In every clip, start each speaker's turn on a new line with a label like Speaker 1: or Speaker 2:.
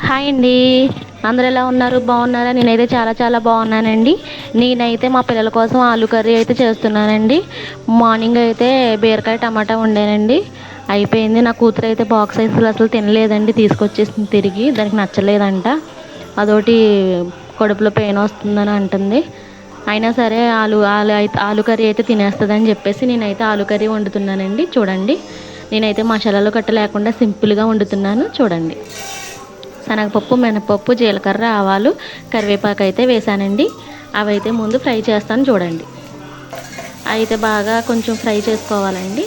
Speaker 1: Hi అండి. అందరు ఎలా ఉన్నారు? బాగున్నారా? నేనైతే చాలా చాలా బాగున్నానండి. నేనైతే మా పిల్లల కోసం ఆలు కర్రీ అయితే చేస్తున్నానండి. మార్నింగ్ అయితే బీరకాయ టమాటా వండానండి. అయిపోయింది. నా కూతురు అయితే బాక్స్ అసలు అసలు తినలేదండి. తీసుకొచ్చేసింది తిరిగి. దానికి నచ్చలేదంట. అదొకటి కడుపులో పెయిన్ వస్తుందని అంటుంది. అయినా సరే ఆలు ఆలు అయితే ఆలు కర్రీ అయితే తినేస్తుందని చెప్పేసి నేనైతే ఆలు కర్రీ వండుతున్నానండి. చూడండి. నేనైతే మసాలాలు కట్ట లేకుండా సింపుల్గా వండుతున్నాను. చూడండి. శనగపప్పు మినపప్పు జీలకర్ర ఆవాలు కరివేపాకు అయితే వేసానండి అవి అయితే ముందు ఫ్రై చేస్తాను చూడండి. అయితే బాగా కొంచెం ఫ్రై చేసుకోవాలండి.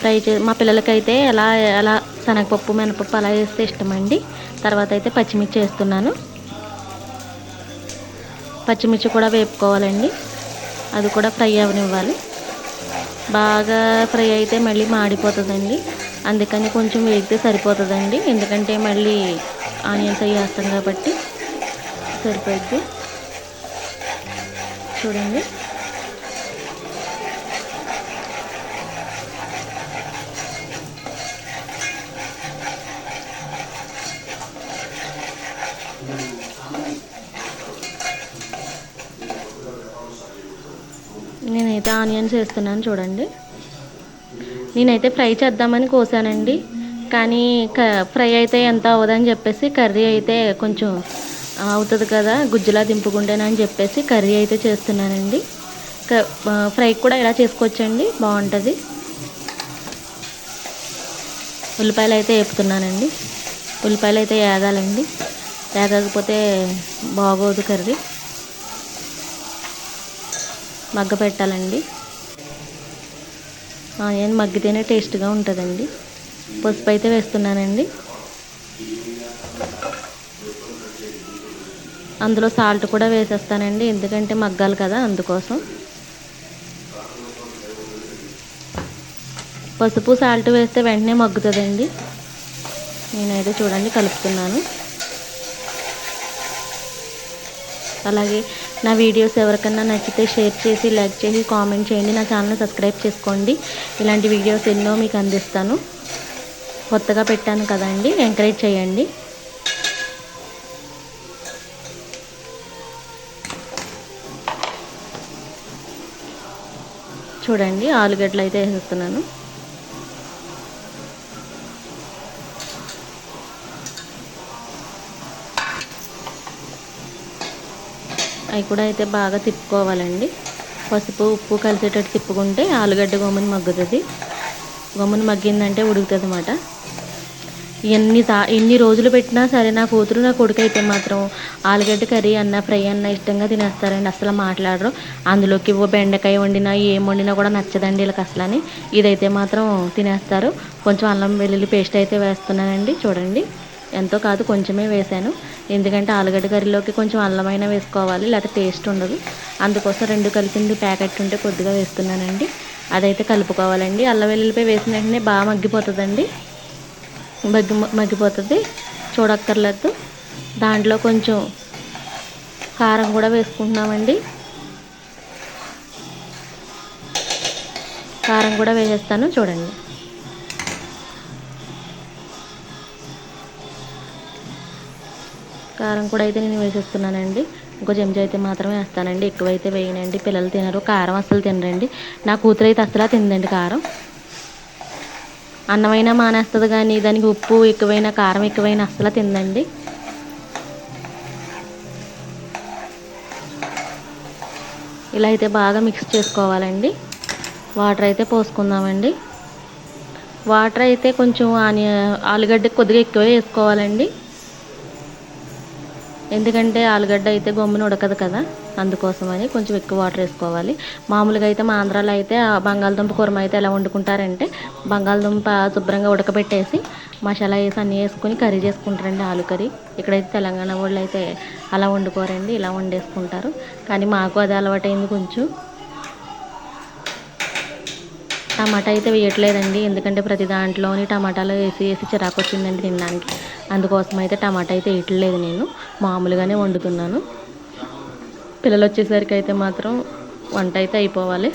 Speaker 1: ఫ్రై చే మా పిల్లలకైతే ఎలా ఎలా శనగపప్పు మినపప్పు అలా వేస్తే ఇష్టమండి. తర్వాత అయితే పచ్చిమిర్చి వేస్తున్నాను. పచ్చిమిర్చి కూడా వేపుకోవాలండి. అది కూడా ఫ్రై అవనివ్వాలి. బాగా ఫ్రై అయితే మళ్ళీ మాడిపోతుందండి. అందుకని కొంచెం వేగితే సరిపోతుందండి. ఎందుకంటే మళ్ళీ ఆనియన్స్ అవి వేస్తాం కాబట్టి సరిపోద్ది చూడండి. నేనైతే ఆనియన్స్ వేస్తున్నాను చూడండి. నేనైతే ఫ్రై చేద్దామని కోసానండి. కానీ క ఫ్రై అయితే ఎంత అవ్వదని చెప్పేసి కర్రీ అయితే కొంచెం అవుతుంది కదా గుజ్జులా దింపుకుంటేనని చెప్పేసి కర్రీ అయితే చేస్తున్నానండి. ఫ్రై కూడా ఇలా చేసుకోవచ్చండి? బాగుంటుంది. ఉల్లిపాయలు అయితే వేపుతున్నానండి. ఉల్లిపాయలు అయితే వేగాలండి వేగకపోతే బాగోదు కర్రీ. మగ్గ పెట్టాలండి ఆనియన్ మగ్గితేనే టేస్ట్గా ఉంటుందండి. పసుపు అయితే వేస్తున్నానండి. అందులో సాల్ట్ కూడా వేసేస్తానండి. ఎందుకంటే మగ్గాలి కదా అందుకోసం. పసుపు సాల్ట్ వేస్తే వెంటనే మగ్గుతుందండి. నేనైతే చూడండి కలుపుతున్నాను. అలాగే నా వీడియోస్ ఎవరికన్నా నచ్చితే షేర్ చేసి లైక్ చేసి కామెంట్ చేయండి. నా ఛానల్ సబ్స్క్రైబ్ చేసుకోండి. ఇలాంటి వీడియోస్ ఎన్నో మీకు అందిస్తాను. కొత్తగా పెట్టాను కదండి ఎంకరేజ్ చేయండి. చూడండి ఆలుగడ్డలు అయితే వేసేస్తున్నాను. అవి కూడా అయితే బాగా తిప్పుకోవాలండి. పసుపు ఉప్పు కలిసేటట్టు తిప్పుకుంటే ఆలుగడ్డ గమ్మున మగ్గుతుంది. గమ్మున మగ్గిందంటే ఉడుకుతుంది అన్నమాట ఎన్ని తా ఎన్ని రోజులు పెట్టినా సరే నా కూతురు నా కొడుకు అయితే మాత్రం ఆలుగడ్డ కర్రీ అన్న ఫ్రై అన్న ఇష్టంగా తినేస్తారండి. అసలు మాట్లాడరు. అందులోకి బెండకాయ వండినా ఏం వండినా కూడా నచ్చదండి వీళ్ళకి అసలని ఇదైతే మాత్రం తినేస్తారు. కొంచెం అల్లం వెల్లుల్లి పేస్ట్ అయితే వేస్తున్నానండి. చూడండి. ఎంతో కాదు కొంచెమే వేసాను ఎందుకంటే ఆలుగడ్డ కర్రీలోకి కొంచెం అల్లమైన వేసుకోవాలి లేకపోతే టేస్ట్ ఉండదు. అందుకోసం రెండు కలిపింది ప్యాకెట్ ఉంటే కొద్దిగా వేస్తున్నానండి. అదైతే కలుపుకోవాలండి. అల్లం వెల్లుల్లిపై వేసిన వెంటనే బాగా మగ్గిపోతుందండి. మగ్గి మగ్గిపోతుంది. చూడక్కర్లేదు. దాంట్లో కొంచెం కారం కూడా వేసుకుంటున్నామండి. కారం కూడా వేసేస్తాను. చూడండి. కారం కూడా అయితే నేను వేసేస్తున్నానండి. ఇంకో చెంచా అయితే మాత్రమే వేస్తానండి. ఎక్కువైతే వేయనండి. పిల్లలు తినరు. కారం అస్సలు తినరండి. నా కూతురు అయితే అసలు తిందండి కారం. అన్నమైనా మానేస్తుంది కానీ దానికి ఉప్పు ఎక్కువైనా కారం ఎక్కువైనా అస్సలు తిందండి ఇలా అయితే బాగా మిక్స్ చేసుకోవాలండి. వాటర్ అయితే పోసుకుందామండి. వాటర్ అయితే కొంచెం ఆని ఆలుగడ్డ కొద్దిగా ఎక్కువే వేసుకోవాలండి. ఎందుకంటే ఆలుగడ్డ అయితే గమ్మున ఉడకదు కదా. అందుకోసమని కొంచెం ఎక్కువ వాటర్ వేసుకోవాలి. మామూలుగా అయితే మా ఆంధ్రాలో అయితే బంగాళదుంప కూరమ అయితే ఎలా వండుకుంటారంటే బంగాళదుంప శుభ్రంగా ఉడకబెట్టేసి మసాలా వేసి అన్నీ వేసుకొని కర్రీ చేసుకుంటారండి ఆలు కర్రీ. ఇక్కడైతే తెలంగాణ వాళ్ళు అయితే అలా వండుకోరండి ఇలా వండేసుకుంటారు. కానీ మాకు అది అలవాటైంది కొంచెం. టమాటా అయితే వేయట్లేదండి. ఎందుకంటే ప్రతి దాంట్లోని టమాటాలు వేసి వేసి చిరాకు వచ్చిందండి తినడానికి. అందుకోసం అయితే టమాటా అయితే వేయట్లేదు నేను. మామూలుగానే వండుతున్నాను. పిల్లలు వచ్చేసరికి అయితే మాత్రం వంట అయితే అయిపోవాలి.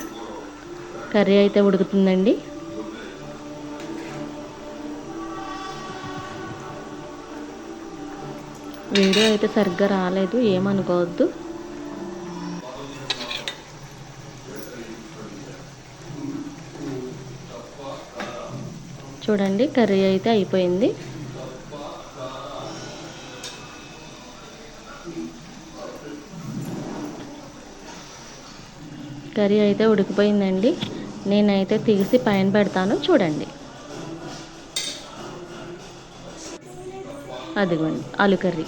Speaker 1: కర్రీ అయితే ఉడుకుతుందండి. వీడియో అయితే సరిగ్గా రాలేదు. ఏమనుకోవద్దు. చూడండి కర్రీ అయితే అయిపోయింది. కర్రీ అయితే ఉడికిపోయిందండి. నేనైతే తీసి పైన పెడతాను చూడండి. అదిగోండి ఆలు కర్రీ.